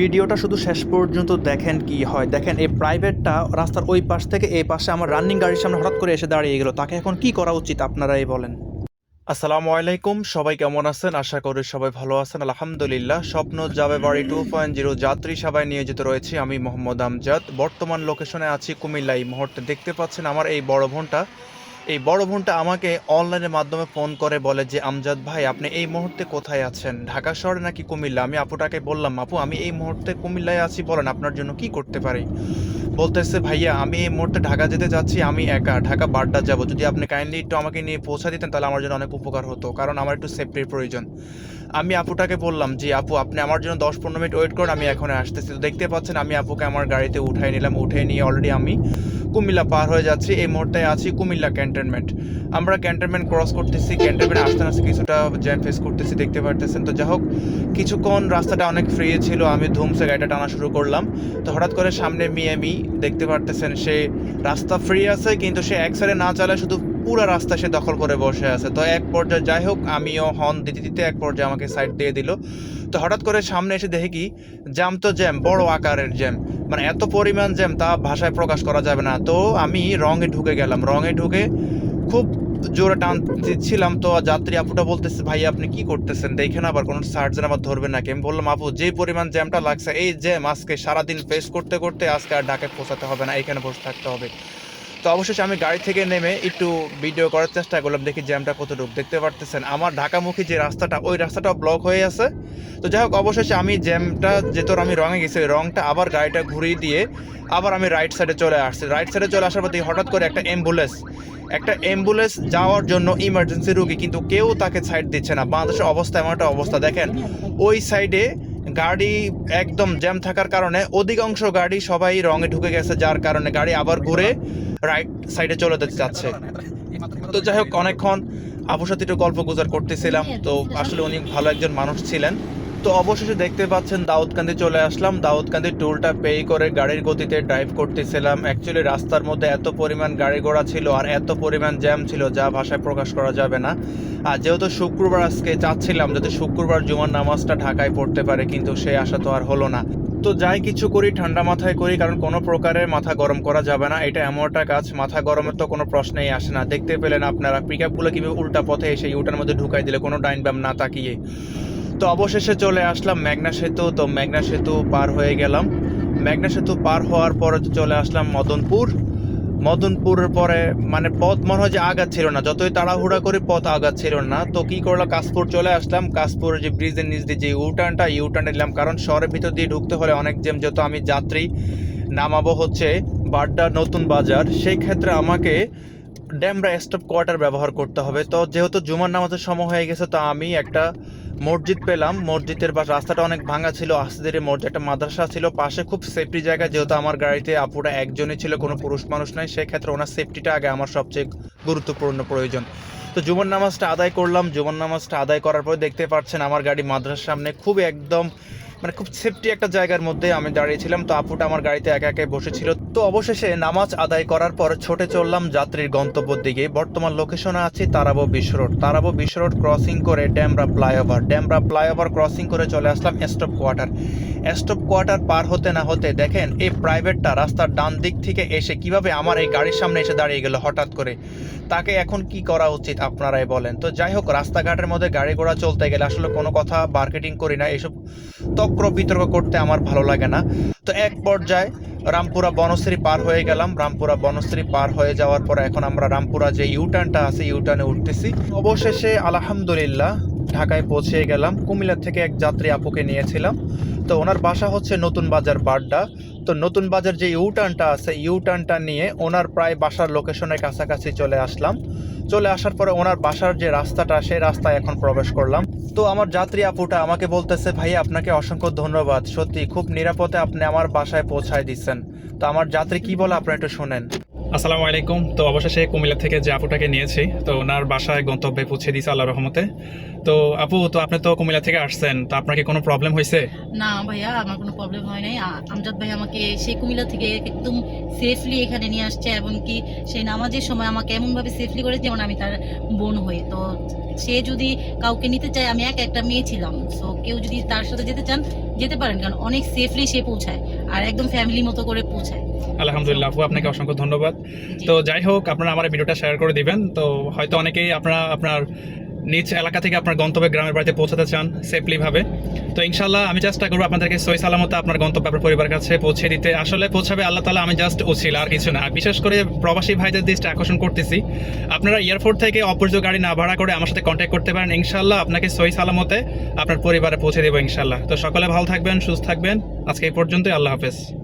ভিডিওটা শুধু শেষ পর্যন্ত দেখেন কি হয়। দেখেন, এই প্রাইভেটটা রাস্তার ওই পাশ থেকে এই পাশে আমার রানিং গাড়ির সামনে হঠাৎ করে এসে দাঁড়িয়ে গেল। তাকে এখন কি করা উচিত, আপনারাই বলেন। আসসালামু আলাইকুম, সবাই কেমন আছেন? আশা করি সবাই ভালো আছেন, আলহামদুলিল্লাহ। স্বপ্ন যাবে বাড়ি টু পয়েন্ট জিরো যাত্রী সবাই নিয়োজিত রয়েছে আমি মোহাম্মদ আমজাদ। বর্তমান লোকেশনে আছি কুমিল্লা। এই মুহূর্তে দেখতে পাচ্ছেন আমার এই বড় বোনটা। এই বড় বোনটা আমাকে অনলাইনের মাধ্যমে ফোন করে বলে যে, আমজাদ ভাই, আপনি এই মুহূর্তে কোথায় আছেন? ঢাকা শহরে নাকি কুমিল্লা? আমি আপুটাকে বললাম, আপু, আমি এই মুহূর্তে কুমিল্লায় আছি, বলেন আপনার জন্য কি করতে পারি? বলতেছে, ভাইয়া, আমি এই মুহূর্তে ঢাকা যেতে যাচ্ছি, আমি একা, ঢাকা বাড্ডা যাব। যদি আপনি কাইন্ডলি একটু আমাকে নিয়ে পৌঁছা দিতেন, তাহলে আমার জন্য অনেক উপকার হতো, কারণ আমার একটু সেফটির প্রয়োজন। আমি আপুটাকে বললাম যে আপু, আপনি আমার জন্য দশ পনেরো মিনিট ওয়েট করুন, আমি এখন আসতেছি। তো দেখতে পাচ্ছেন, আমি আপুকে আমার গাড়িতে উঠাই নিলাম, উঠে নিয়ে অলরেডি আমি কুমিল্লা পার হয়ে যাচ্ছি। এই মুহূর্তে আছি কুমিল্লা ক্যান্টনমেন্ট। আমরা ক্যান্টনমেন্ট ক্রস করতেছি, ক্যান্টনমেন্ট আসতে আসতে কিছুটা জ্যাম ফেস করতেছি, দেখতে পারতেছেন। তো যাই হোক, কিছুক্ষণ রাস্তাটা অনেক ফ্রি ছিল, আমি ধুমসে গাড়িটা টানা শুরু করলাম। তো হঠাৎ করে সামনে মিয়ামি দেখতে পারতেছেন সে রাস্তা ফ্রি আছে, কিন্তু সে এক সাইডে না চালায় শুধু পুরো রাস্তা সে দখল করে বসে আছে। তো এক পর্যায়ে যাই হোক, আমিও হর্ন দিতে দিতে এক পর্যায়ে আমাকে সাইড দিয়ে দিল। তো হঠাৎ করে সামনে এসে দেখি কি জ্যাম তো জ্যাম বড় আকারের জ্যাম মানে এত পরিমাণ জ্যাম, তা ভাষায় প্রকাশ করা যাবে না। তো আমি রঙে ঢুকে গেলাম, রঙে ঢুকে খুব জোরে টান দিচ্ছিলাম। তো যাত্রী আপুটা বলতেছে, ভাই, আপনি কি করতেছেন? দেখেন আবার কোনো সার্জন আবার ধরবে নাকি? আমি বললাম, আপু, যে পরিমাণ জ্যামটা লাগছে, এই জ্যাম আজকে সারাদিন ফেস করতে করতে আজকে আর ঢাকায় পৌঁছাতে হবে না, এখানে বসে থাকতে হবে। তো অবশেষে আমি গাড়ি থেকে নেমে একটু ভিডিও করার চেষ্টা করলাম, দেখি জ্যামটা কতটুকু দেখতে পারতেছেন। আমার ঢাকামুখী যে রাস্তাটা, ওই রাস্তাটা ব্লক হয়ে আছে। তো যাই হোক, অবশেষে আমি জ্যামটা যেহেতু আমি রঙে গেছি, ওই রঙটা আবার গাড়িটা ঘুরিয়ে দিয়ে আবার আমি রাইট সাইডে চলে আসছি। রাইট সাইডে চলে আসার পর হঠাৎ করে একটা অ্যাম্বুলেন্স একটা অ্যাম্বুলেন্স যাওয়ার জন্য ইমার্জেন্সি রুগী কিন্তু কেউ তাকে সাইড দিচ্ছে না। বাংলাদেশের অবস্থা এমন একটা অবস্থা। দেখেন, ওই সাইডে গাড়ি একদম জ্যাম থাকার কারণে অধিকাংশ গাড়ি সবাই রঙে ঢুকে গেছে, যার কারণে গাড়ি আবার ঘুরে রাইট সাইডে চলে যেতে তো যাই হোক, অনেকক্ষণ আপুর সাথে একটু গল্প গুজার করতেছিলাম। তো আসলে উনি ভালো একজন মানুষ ছিলেন। তো অবশেষে দেখতে পাচ্ছেন দাউদকান্দি চলে আসলাম। দাউদকান্দি টুলটা পে করে গাড়ির গতিতে ড্রাইভ করতেছিলাম। অ্যাকচুয়ালি রাস্তার মধ্যে এত পরিমাণ গাড়ি ঘোড়া ছিল আর এত পরিমাণ জ্যাম ছিল যা ভাষায় প্রকাশ করা যাবে না। আর যেহেতু শুক্রবার আজকে চাচ্ছিলাম যাতে শুক্রবার জুমার নামাজটা ঢাকায় পড়তে পারে, কিন্তু সে আশা তো আর হলো না। তো যাই কিছু করি, ঠান্ডা মাথায় করি, কারণ কোনো প্রকারের মাথা গরম করা যাবে না। এটা এমন একটা কাজ, মাথা গরমের তো কোনো প্রশ্নেই আসে না। দেখতে পেলেন আপনারা পিক আপগুলো কীভাবে উল্টা পথে এসে ইউটার মধ্যে ঢুকাই দিলে, কোনো ডাইন ব্যাম না তাকিয়ে। তো অবশেষে চলে আসলাম মেঘনা সেতু, তো মেঘনা সেতু পার হয়ে গেলাম। মেঘনা সেতু পার হওয়ার পরে চলে আসলাম মদনপুর। মদনপুরের পরে মানে পথ মনে হয় যে আগাচ্ছিল না। যতই তাড়াহুড়া করে, পথ আগাচ্ছিল না। তো কি করলাম? কাশপুর চলে আসলাম। কাশপুরের যে ব্রিজের নিচ দিয়ে যে ইউটার্নটা ইউটার্ন নিলাম। কারণ শহরের ভিতর দিয়ে ঢুকতে হলে অনেক জ্যাম। যেহেতু আমি যাত্রী, নামাবো হচ্ছে বাড্ডা নতুন বাজার। সেই ক্ষেত্রে আমাকে ড্যামরা স্টপ কোয়ার্টার ব্যবহার করতে হবে। তো যেহেতু জুমার নামাজের সময় হয়ে গেছে, তো আমি একটা মসজিদ পেলাম। মসজিদের পাশে রাস্তাটা অনেক ভাঙা ছিল। আস্তে মসজিদ একটা মাদ্রাসা ছিল। পাশে খুব সেফটি জায়গা। যেহেতু আমার গাড়িতে আপুরা একজনই ছিল, কোনো পুরুষ মানুষ নাই, সেক্ষেত্রে ওনার সেফটিটা আগে আমার সবচেয়ে গুরুত্বপূর্ণ প্রয়োজন। তো জুমার নামাজটা আদায় করলাম। জুমার নামাজটা আদায় করার পর দেখতে পাচ্ছেন আমার গাড়ি মাদ্রাসার সামনে খুব একদম মানে খুব সেফটি একটা জায়গার মধ্যে আমি দাঁড়িয়েছিলাম। তো আপুটা আমার গাড়িতে একা একা বসেছিল। তো অবশেষে নামাজ আদায় করার পর ছোটে চললাম যাত্রীর গন্তব্যের দিকে। বর্তমান লোকেশনে আছি তারাবো বিশ্ব রোড। তারাবো বিশ্ব রোড ক্রসিং করে Demra flyover Demra flyover crossing করে চলে আসলাম স্টপ কোয়ার্টার স্টপ কোয়ার্টার পার হতে না হতে দেখেন, এই প্রাইভেটটা রাস্তার ডান দিক থেকে এসে কীভাবে আমার এই গাড়ির সামনে এসে দাঁড়িয়ে গেল হঠাৎ করে? তাকে এখন কি করা উচিত আপনারাই বলেন? তো যাই হোক, রাস্তাঘাটের মধ্যে গাড়ি ঘোড়া চলতে গেলে আসলে কোনো কথা মার্কেটিং করি না, এসব তক্র বিতর্ক করতে আমার ভালো লাগে না। তো এক পর্যায়ে রামপুরা বনশ্রী পার হয়ে গেলাম। রামপুরা বনশ্রী পার হয়ে যাওয়ার পর এখন আমরা রামপুরা যে ইউটার্নটা আছে ইউটার্নে উঠতেছি। অবশেষে আলহামদুলিল্লাহ ঢাকায় পৌঁছে গেলাম। কুমিল্লা থেকে এক যাত্রী আপুকে নিয়েছিলাম। তো ওনার বাসা হচ্ছে নতুন বাজার বাড্ডা। তো নতুন বাজার যে ইউটার্নটা আছে, ইউটার্নটা নিয়ে ওনার প্রায় বাসার লোকেশনের কাছাকাছি চলে আসলাম। চলে আসার পরে ওনার বাসার যে রাস্তাটা, সেই রাস্তায় এখন প্রবেশ করলাম। তো আমার যাত্রী আপুটা আমাকে বলতেছে, ভাই, আপনাকে অসংখ্য ধন্যবাদ। সত্যি, খুব নিরাপদে আপনি আমার বাসায় পৌঁছায় দিচ্ছেন। তো আমার যাত্রী কি বলে আপনি একটু শোনেন। আসসালামু আলাইকুম। তো অবশেষে কুমিল্লা থেকে যে আপুটাকে নিয়েছি, তো ওনার বাসায় গন্তব্যে পৌঁছে দিয়েছে আল্লাহ রহমতে। তো আপু, তো আপনি তো কুমিল্লা থেকে আসছেন, তো আপনার কি কোনো প্রবলেম হয়েছে? না ভাইয়া, আমার কোনো প্রবলেম হয় নাই। আমজাদ ভাই আমাকে সেই কুমিল্লা থেকে একদম সেফলি এখানে নিয়ে আসছে এবং কি সেই নামাজের সময় আমাকে এমনভাবে সেফলি করে যেমন আমি তার বোন হই। তো সে যদি কাউকে নিতে চায়, আমি এক একটা মেয়ে ছিলাম। সো কেউ যদি তার সাথে যেতে চান, যেতে পারেন, কারণ অনেক সেফলি সে পৌঁছায়। আর একদম ফ্যামিলি মতো করে পৌঁছায়। আলহামদুলিল্লাহ আপু আপনাকে অসংখ্য ধন্যবাদ। তো যাই হোক আপনারা আমার ভিডিওটা শেয়ার করে দিবেন। তো হয়তো অনেকেই আপনারা আপনার নিজ এলাকা থেকে আপনার গন্তব্যে গ্রামের বাড়িতে পৌঁছাতে চান সেফলিভাবে তো ইনশাল্লাহ আমি চেষ্টা করব আপনাদেরকে সই সালামতে আপনার গন্তব্য আপনার পরিবারের কাছে পৌঁছে দিতে। আসলে পৌঁছাবে আল্লাহ তালা আমি জাস্ট উছিল আর কিছু না। বিশেষ করে প্রবাসী ভাইদের দৃষ্টি আকর্ষণ করতেছি। আপনারা এয়ারপোর্ট থেকে অপরিচিত গাড়ি না ভাড়া করে আমার সাথে কন্ট্যাক্ট করতে পারেন। ইনশাল্লাহ আপনাকে সই সালামতে আপনার পরিবারে পৌঁছে দেবো ইনশাল্লাহ তো সকলে ভালো থাকবেন, সুস্থ থাকবেন। আজকে এই পর্যন্তই, আল্লাহ হাফেজ।